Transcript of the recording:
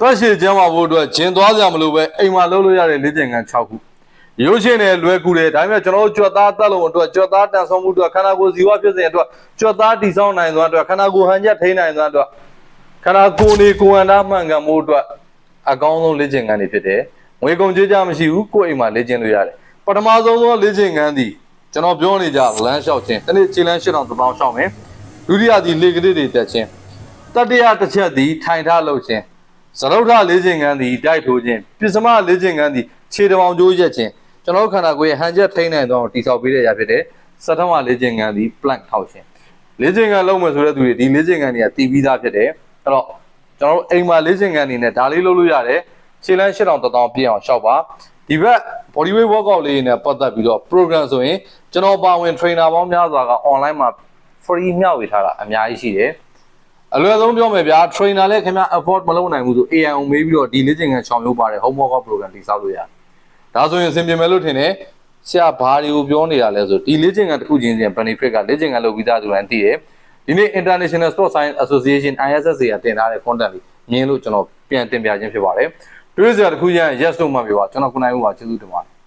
တွက်ရှိကျမ်းမာဖို့အတွက်ဂျင်သွားကြမလို့ပဲအိမ်မှာလုပ်လို့ရတဲ့လေ့ကျင့်ခန်း6ခုရုပ်ရှင်နဲ့လွယ်ကူတယ်ဒါပေမဲ့ကျွန်တော်တို့ကြွက်သားတက်လို့အတွက်ကြွက်သားတန်ဆောင်မှုအတွက်ခန္ဓာကိုယ်ဇီဝဖြစ်စဉ်အတွက်ကြွက်သားတည်ဆောက်နိုင်သောအတွက်ခန္ဓာကိုယ်ဟန်ချက်ထိန်းနိုင်သောအတွက်ခန္ဓာကိုယ်နေကိုယ်ဟန်သားမှန်ကန်မှုအတွက်အကောင်းဆုံးလေ့ကျင့်ခန်းတွေဖြစ်တယ်ငွေကုန်ကြေးကြမရှိဘူးကိုယ့်အိမ်မှာလေ့ကျင့်လို့ရတယ်ပထမဆုံးသောလေ့ကျင့်ခန်းသည်ကျွန်တော်ပြောနေကြလမ်းလျှောက်ခြင်းတစ်နေ့ခြေလမ်း၈000တောင်လျှောက်မယ်ဒုတိယသည်လေကလေးတွေတက်ခြင်းတတိယတစ်ချက်သည်ထိုင်ထလုပ်ခြင်း ဇရုဒ္ဓလေးခြင်းကန်းသည်တိုက်ထိုးခြင်းပစ္စမလေးခြင်းကန်းသည်ခြေတမောင်ကျိုးရက်ခြင်းကျွန်တော်တို့ခန္ဓာကိုယ်ရဲ့ဟန်ချက်ထိန်းနိုင်သောတိဆောက်ပေးတဲ့အရာဖြစ်တဲ့စထမလေးခြင်းကန်းသည် plank ထောက်ခြင်းလေးခြင်းကန်းလုံးမယ်ဆိုတဲ့သူတွေဒီလေးခြင်းကန်းတွေကတည်ပြီးသားဖြစ်တယ်အဲ့တော့ကျွန်တော်တို့အိမ်မှာလေးခြင်းကန်းနေနဲ့ဒါလေးလုပ်လို့ရတယ်ခြေလမ်း၈000တောင်ပြည့်အောင်ရှောက်ပါဒီဘက် body weight workout လေးနဲ့ပတ်သက်ပြီးတော့ program ဆိုရင်ကျွန်တော်ပါဝင် trainer ပေါင်းများစွာက online မှာ free မျှဝေထားတာအများကြီးရှိတယ် အလွယ်ဆုံးပြောမယ်ဗျာ trainer လည်းခင်ဗျ afford မလုပ်နိုင်ဘူးဆို AIO မေးပြီးတော့ဒီလေ့ကျင့်ခန်းချောင်မျိုးပါတယ် home workout program တိစောက်လို့ရတယ်။ဒါဆိုရင်အဆင်ပြေမယ်လို့ထင်တယ်။ဆရာဘာတွေကိုပြောနေတာလဲဆိုဒီလေ့ကျင့်ခန်းတစ်ခုချင်းချင်း benefit ကလေ့ကျင့်ခန်းလုပ်ပြီးသားသူတိုင်းသိတယ်။ဒီနေ့ International Sports Science Association ISSA ကတင်ထားတဲ့ content လေးမြင်လို့ကျွန်တော်ပြန်တင်ပြခြင်းဖြစ်ပါတယ်။တွေ့စရာတစ်ခုချင်း yes လို့မှပြောပါကျွန်တော်ခုနိုင်ဦးပါကျေးဇူးတင်ပါတယ်